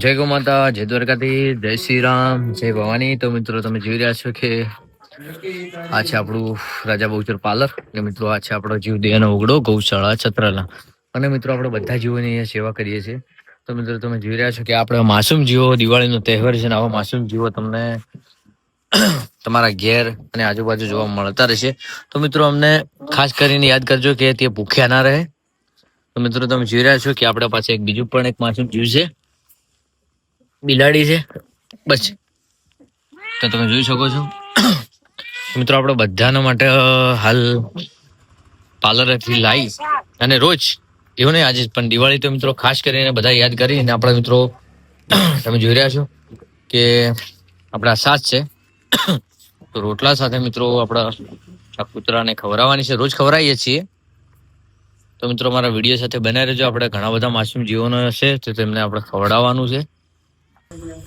જય ગૌ માતા, જય દ્વારકાથી જય શ્રી રામ જય ભવાની. તો મિત્રો, તમે જોઈ રહ્યા છો કે આ છે આપણું રાજા બહુચર પાર્લર. અને મિત્રો, આ છે આપણો જીવદયાનો ઉગડો ગૌશાળા છત્રાલા. અને મિત્રો, આપણે બધા જીવોની અહીંયા સેવા કરીએ છીએ. તો મિત્રો, તમે જોઈ રહ્યા છો કે આપણે માસૂમ જીવો, દિવાળીનો તહેવાર છે ને, આવા માસૂમ જીવો તમને તમારા ઘેર અને આજુબાજુ જોવા મળતા રહેશે. તો મિત્રો, અમને ખાસ કરીને યાદ કરજો કે તે ભૂખ્યા ના રહે. તો મિત્રો, તમે જોઈ રહ્યા છો કે આપણા પાસે એક બીજું પણ એક માસૂમ જીવ છે. બિલાડી છે. બસ. તો તમે જોઈ શકો છો. મિત્રો આપણે બધાના માટે હાલ પાર્લરથી લાવી અને રોજ એવું નહીં આજે પણ દિવાળી તો મિત્રો ખાસ કરીને બધા યાદ કરીને આપણા મિત્રો તમે જોઈ રહ્યા છો કે આપણા સાસ છે. તો રોટલા સાથે મિત્રો આપણા કૂતરાને ખવડાવવાની છે. રોજ ખવડાવીએ છીએ. તો મિત્રો મારા વીડિયો સાથે બનાવી રહેજો. આપણે ઘણા બધા માસૂમ જીવોનો હશે તો તેમને આપણે ખવડાવવાનું છે.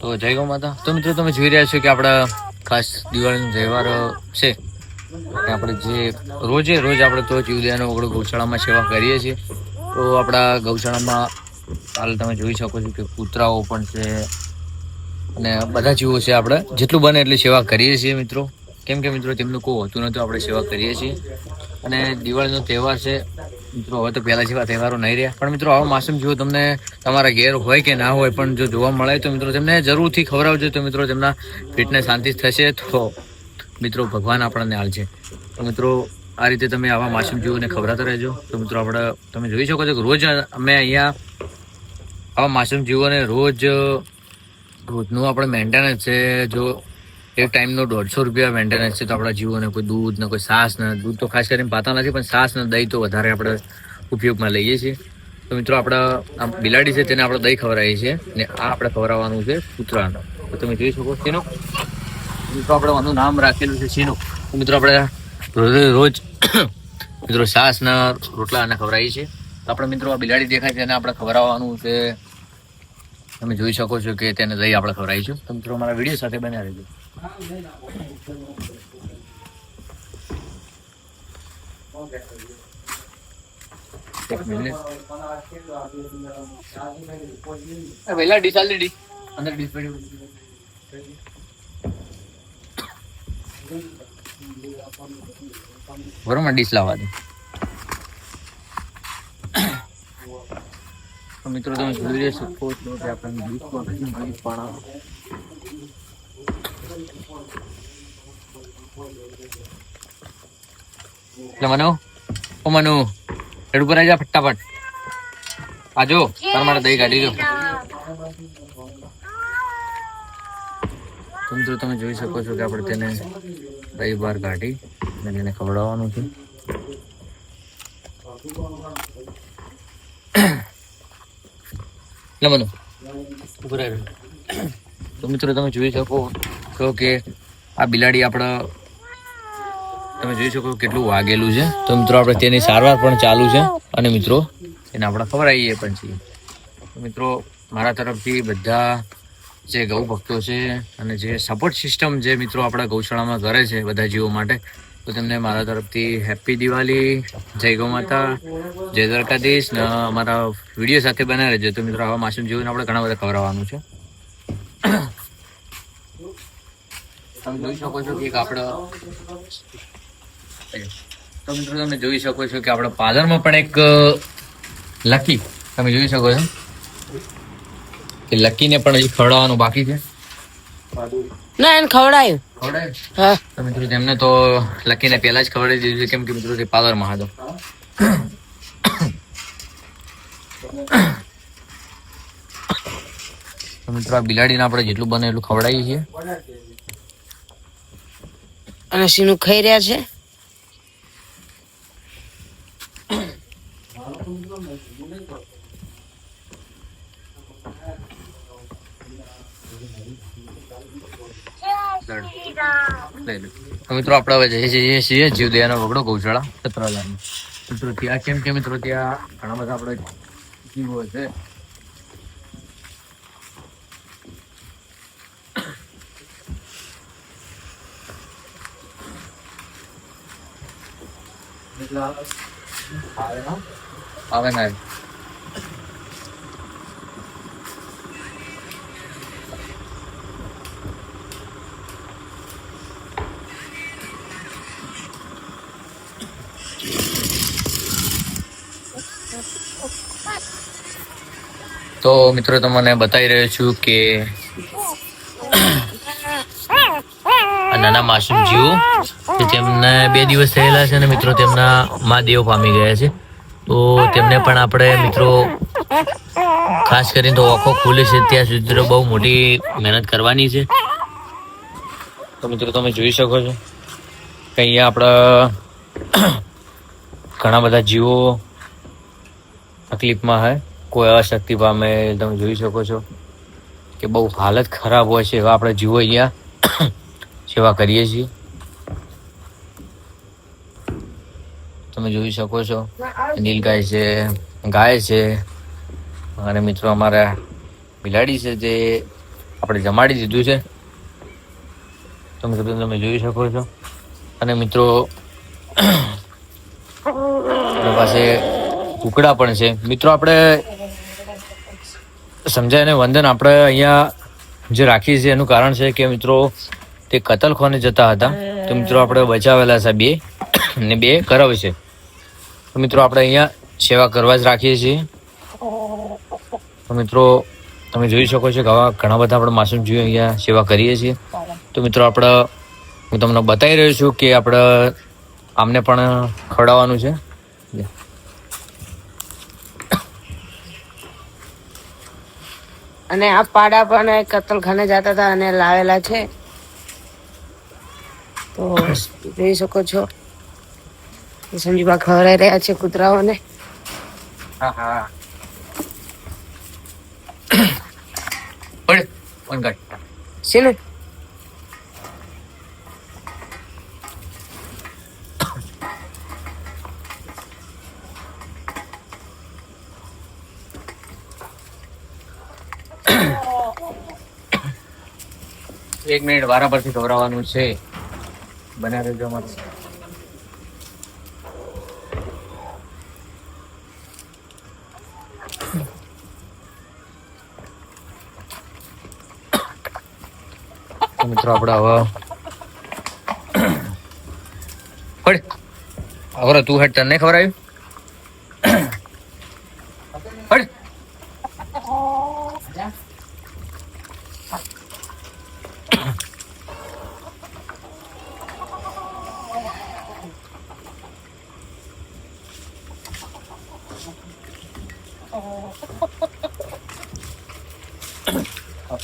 તો જય ગૌ માતા. તો મિત્રો તમે જોઈ રહ્યા છો કે આપણા ખાસ દિવાળીનો તહેવાર છે. આપણે જે રોજે રોજ આપણે તો જીવદયાનો ઓગળો ગૌશાળામાં સેવા કરીએ છીએ. તો આપણા ગૌશાળામાં હાલ તમે જોઈ શકો છો કે કૂતરાઓ પણ છે અને બધા જીવો છે આપણે. જેટલું બને એટલી સેવા કરીએ છીએ મિત્રો. કેમ કે મિત્રો, તેમનું કોઈ હોતું નથી આપણે સેવા કરીએ છીએ. અને દિવાળીનો તહેવાર છે મિત્રો, હવે તો પહેલા જેવા તહેવારો નહીં રહ્યા. પણ મિત્રો, આવો માસમ જીવો તમને તમારા ઘેર હોય કે ના હોય પણ જો જોવા મળે તો મિત્રો, તેમને જરૂરથી ખવડાવજો તો મિત્રો, તેમના પેટને શાંતિ થશે. તો મિત્રો, ભગવાન આપણને હાલશે તો મિત્રો, આ રીતે તમે આવા માસૂમ જીવોને ખવડાવતા રહેજો. તો મિત્રો, આપણે તમે જોઈ શકો છો કે રોજ અમે અહીંયા આવા માસૂમ જીવોને રોજ, રોજનું આપણે મેન્ટેનન્સ છે, જો એક ટાઈમનો દોઢસો રૂપિયા મેન્ટેનન્સ છે તો આપણા જીવોને કોઈ દૂધ ને કોઈ સાસ ને દૂધ તો ખાસ કરીને પાતા નથી, પણ સાસ ને દહીં તો વધારે આપણે ઉપયોગમાં લઈએ છીએ. તો મિત્રો આપણા આમ બિલાડી છે તેને આપણે દહીં ખવડાવીએ છીએ ને આ આપણે ખવડાવવાનું છે કૂતરાનું. તો તમે જોઈ શકો ચીનો મિત્રો આપણે આનું નામ રાખેલું છે ચીનો મિત્રો આપણે રોજે મિત્રો સાસના રોટલા અને ખવડાવીએ છીએ. તો આપણે મિત્રો આ બિલાડી દેખાય છે એને આપણે ખવડાવવાનું છે તમે જોઈ શકો છો કે તેને દહીં આપણે ખવડાવીશું તમે મિત્રો મારા વીડિયો સાથે બન્યા રહેજો. વહેલા ડી. અંદર પડી બરોબર ડીશ લાવવા દે. તો મિત્રો, તમે જોઈ શકો છો કે આપણને ઘણી બધી પણ. એટલે મનુ, ઓ મનુ, રેડ ઉપર આવી જા ફટાફટ. આજો તાર મારા દહીં કાઢી દો મિત્રો, તમે જોઈ શકો છો કે આપણે તેને દહીં બહાર કાઢી અને એને ખવડાવવાનું છે. એટલે મનુ તો મિત્રો તમે જોઈ શકો છો કે આ બિલાડી આપણા તમે જોઈ શકો કેટલું વાગેલું છે. તો મિત્રો આપણે તેની સારવાર પણ ચાલુ છે. અને મિત્રો એને આપણે ખવડાવીએ પણ છીએ. તો મિત્રો મારા તરફથી બધા જે ગૌ ભક્તો છે અને જે સપોર્ટ સિસ્ટમ જે મિત્રો આપણા ગૌશાળામાં કરે છે બધા જીવો માટે તો તેમને મારા તરફથી હેપી દિવાળી જય ગૌ માતા, જય દ્વારકાધીશ, ને અમારા વીડિયો સાથે બનાવી રહેજો. તો મિત્રો, આવા માસૂમ જીવન આપણે ઘણા બધા ખવડાવવાનું છે. તમે જોઈ શકો છો કે આપણે તો તમે જોઈ શકો છો કે આપણા પાર્લરમાં પણ એક, લકી. તમે જોઈ શકો છો કે લકીને પણ હજી ખવડાવવાનું બાકી છે. ના એને ખવડાયું. ખવડાય? હા. મિત્રો તેમને તો લકીને પહેલા જ ખવડાવી દીધું છે કેમ કે મિત્રો તે પાર્લરમાં હતો. તો મિત્રો આ બિલાડીને આપણે જેટલું બને એટલું ખવડાવીએ છીએ. અને સીનું ખાઈ રહ્યા છે. તો મિત્રો આપણે હવે જઈએ જઈએ છીએ જીવદયાનો વગડો ગૌશાળા સત્રાલયમાં મિત્રો ત્યાં કેમ કે મિત્રો ત્યાં ઘણા બધા આપણે જીવો છે. આવે ના? તો મિત્રો તમને બતાવી રહ્યો છું કે નાના માસૂમ જીવો કે તેમને બે દિવસ થયેલા છે અને મિત્રો, તેમના મા દેવ પામી ગયા છે. તો તેમને પણ આપણે મિત્રો, ખાસ કરીને તો આંખો ખુલે છે, ત્યાં સુધી બહુ મોટી મહેનત કરવાની છે. તો મિત્રો, તમે જોઈ શકો છો કે અહીંયા આપણા ઘણા બધા જીવો તકલીફમાં હોય કોઈ અશક્તિ પામે તમે જોઈ શકો છો કે બહુ હાલત ખરાબ હોય છે એવા આપણે જીવો અહીંયા સેવા કરીએ છીએ. તમે જોઈ શકો છો. નીલગાય છે, ગાય છે અને મિત્રો અમારા બિલાડી છે જે આપણે જમાડી દીધું છે. તમે તમે જોઈ શકો છો. અને મિત્રો કુકડા પણ છે. મિત્રો, આપણે સમજાય અને વંદન, આપણે અહીંયા જે રાખીએ છીએ, એનું કારણ છે કે મિત્રો, તે કતલખોને જતા હતા. તો મિત્રો, આપણે બચાવેલા છે બે. ને બે કરવ છે. તો મિત્રો, આપણે અહીંયા સેવા કરવા જ રાખીએ છીએ. તો મિત્રો, તમે જોઈ શકો છો કે આવા ઘણા બધા આપણે માસૂમ જોઈએ અહીંયા સેવા કરીએ છીએ. તો મિત્રો, આપણે, હું તમને બતાવી રહ્યો છું કે આપણે આમને પણ ખવડાવવાનું છે. અને આ પાડા પણ કતલખાને જતા હતા અને લાવેલા છે. તો જોઈ શકો છો. સંજીવા ખવડાઈ રહ્યા છે કૂતરાઓને. હા હા. કાઢ એક મિનિટ વારા પરથી ખવડાવવાનું છે. બને રહેજો અમારે. મિત્રો આપણે હવે તું હેડ તને ખબર પડ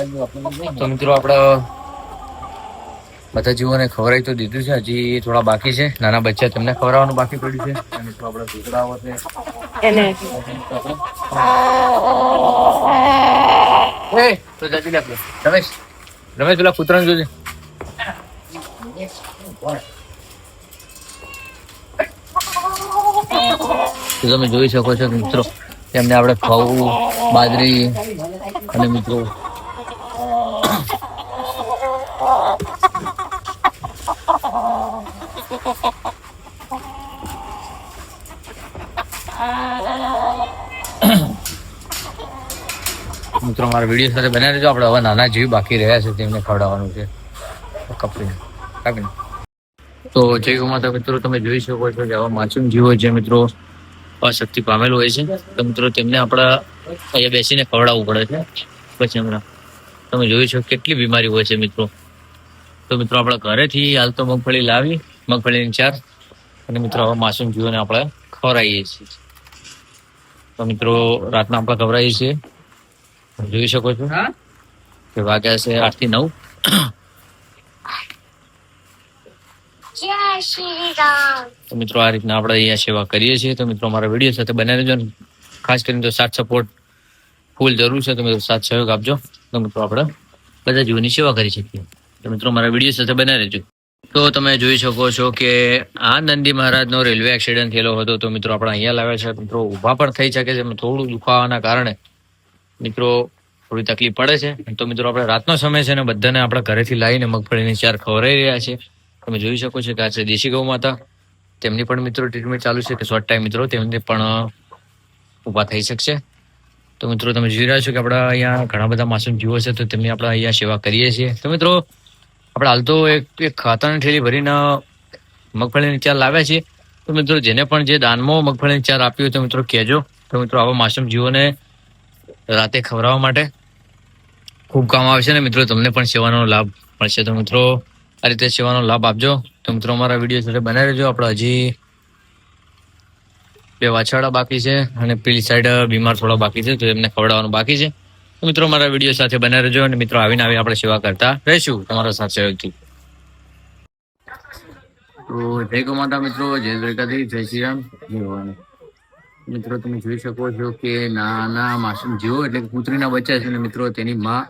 તો મિત્રો આપણે બધા જીવોને ખવડાવી તો દીધું છે હજી થોડા બાકી છે. નાના બચ્ચા તેમને ખવડાવવાનું બાકી પડ્યું છે. અને મિત્રો આપણે કૂતરાઓ છે એને. એ તો જતી લે રમેશ રમેશ પેલા કૂતરાને જોજે. તો તમે જોઈ શકો છો કે મિત્રો તેમને આપણે ઘઉં બાજરી અને મિત્રો મિત્રો, મારા વીડિયો સાથે બનાવી દેજો આપણે હવે નાના જીવ બાકી રહ્યા છે, તેમને ખવડાવવાનું છે. કપડીને. કાપીને તો જય માતા, મિત્રો, તમે જોઈ શકો છો કે આવા માસૂમ જીવો જે મિત્રો, અશક્તિ પામેલ હોય છે. તો મિત્રો, તેમને આપણા અહીંયા બેસીને ખવડાવવું પડે છે. પછી હમણાં તમે જોઈ શકો કેટલી બીમારી હોય છે, મિત્રો. તો મિત્રો આપણે ઘરેથી હાલ તો મગફળી લાવી મગફળીની ચાર. અને મિત્રો હવે માસૂમ જીવોને આપણે ખવડાવીએ છીએ. તો મિત્રો રાતના આપણે ખવડાવીએ છીએ. જોઈ શકો છો કે વાગ્યા છે આઠથી નવ. તો મિત્રો આ રીતના આપણે અહીંયા સેવા કરીએ છીએ. તો મિત્રો અમારા વીડિયો સાથે બનાવી દેજો ખાસ કરીને તો સાથ સપોર્ટ ફૂલ જરૂર છે. તો મિત્રો સાથ સહયોગ આપજો. તો મિત્રો આપણે બધા જીવોની સેવા કરી શકીએ. મિત્રો, મારા વીડિયો સાથે બનાવી રહેજો. તો તમે જોઈ શકો છો કે આ નંદી મહારાજનો રેલવે એક્સિડન્ટ થયેલો હતો. તો મિત્રો, આપણે અહીંયા લાવ્યા છે. મિત્રો, ઊભા પણ થઈ શકે છે. થોડું દુખાવાના કારણે મિત્રો, થોડી તકલીફ પડે છે. તો મિત્રો, આપણે રાતનો સમય છે ને બધાને આપણે ઘરેથી લાવીને મગફળીની ચાર ખવરાઈ રહ્યા છે તમે જોઈ શકો છો કે આ છે દેશી ગૌ માતા. તેમની પણ મિત્રો ટ્રીટમેન્ટ ચાલુ છે કે શોર્ટ ટાઈમ મિત્રો, તેમને પણ ઊભા થઈ શકશે. તો મિત્રો, તમે જોઈ રહ્યા છો કે આપણા અહીંયા ઘણા બધા માસૂમ જીવો છે, તો તેમની આપણે અહીંયા સેવા કરીએ છીએ. તો મિત્રો આપણે હાલ તો એક એક ખાતાની ઠેલી ભરીને મગફળીની ચાર લાવ્યા છીએ. તો મિત્રો જેને પણ જે દાનમાં મગફળીની ચાર આપી હોય તો મિત્રો કહેજો. તો મિત્રો આવા માસમ જીવોને રાતે ખવડાવવા માટે ખૂબ કામ આવશે ને મિત્રો તમને પણ સેવાનો લાભ મળશે. તો મિત્રો આ રીતે સેવાનો લાભ આપજો. તો મિત્રો અમારા વીડિયો સાથે બનાવી રહેજો. આપણે હજી બે વાછાડા બાકી છે અને પેલી સાઈડ બીમાર થોડા બાકી છે, તો એમને ખવડાવવાનું બાકી છે. મિત્રો મારા વીડિયો સાથે બનાવી રહેજો અને મિત્રો, આવીને આવી આપણે સેવા કરતા રહીશું તમારા સાથ સહયોગથી. તો જય ગો માતા મિત્રો, જય દ્વારકાધીશ, જય શ્રી રામ. જય મિત્રો, તમે જોઈ શકો છો કે નાના માસૂમ જીવો એટલે કૂતરીના બચ્ચા છે ને મિત્રો, તેની માં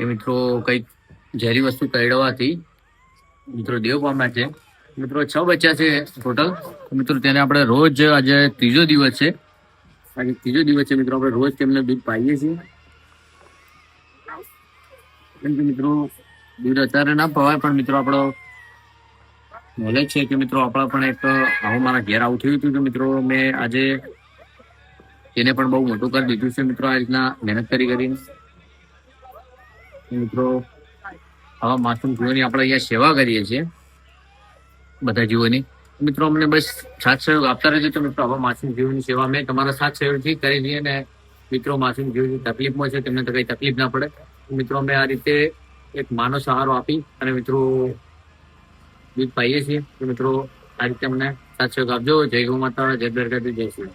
એ મિત્રો કંઈક ઝેરી વસ્તુ કરડવાથી મિત્રો દેવ પામ્યા છે. મિત્રો, છ બચ્ચા છે ટોટલ. મિત્રો, તેને આપણે રોજ આજે ત્રીજો દિવસ છે. આજે ત્રીજો દિવસ છે મિત્રો, આપણે રોજ તેમને દૂધ પાઈએ છીએ. કેમ કે મિત્રો, દૂધ અત્યારે ના પવાય, પણ મિત્રો આપણો નોલેજ છે કે મિત્રો આપણા પણ એક, આવું મારા ઘેર આવું થયું હતું કે મિત્રો, મેં આજે તેને પણ બહુ મોટું કરી દીધું છે મિત્રો, આ રીતના મહેનત કરી કરીને. મિત્રો, આવા માસૂમ જીવોની આપણે અહીંયા સેવા કરીએ છીએ, બધા જીવોની. મિત્રો, અમને બસ સાથ સહયોગ આપતા રહેજો. તો મિત્રો આવા માસિક જીવની સેવા અમે તમારા સાથ સહયોગથી કરી દઈએ ને મિત્રો માસિક જીવની તકલીફમાં છે, તેમને તો કઈ તકલીફ ના પડે. મિત્રો, અમે આ રીતે એક માનો સહારો આપી અને મિત્રો, દૂધ પાઈએ છીએ. મિત્રો, આ રીતે અમને સાથ સહયોગ આપજો. જય ગૌ માતા, જય દ્વારકાથી જય શ્રી.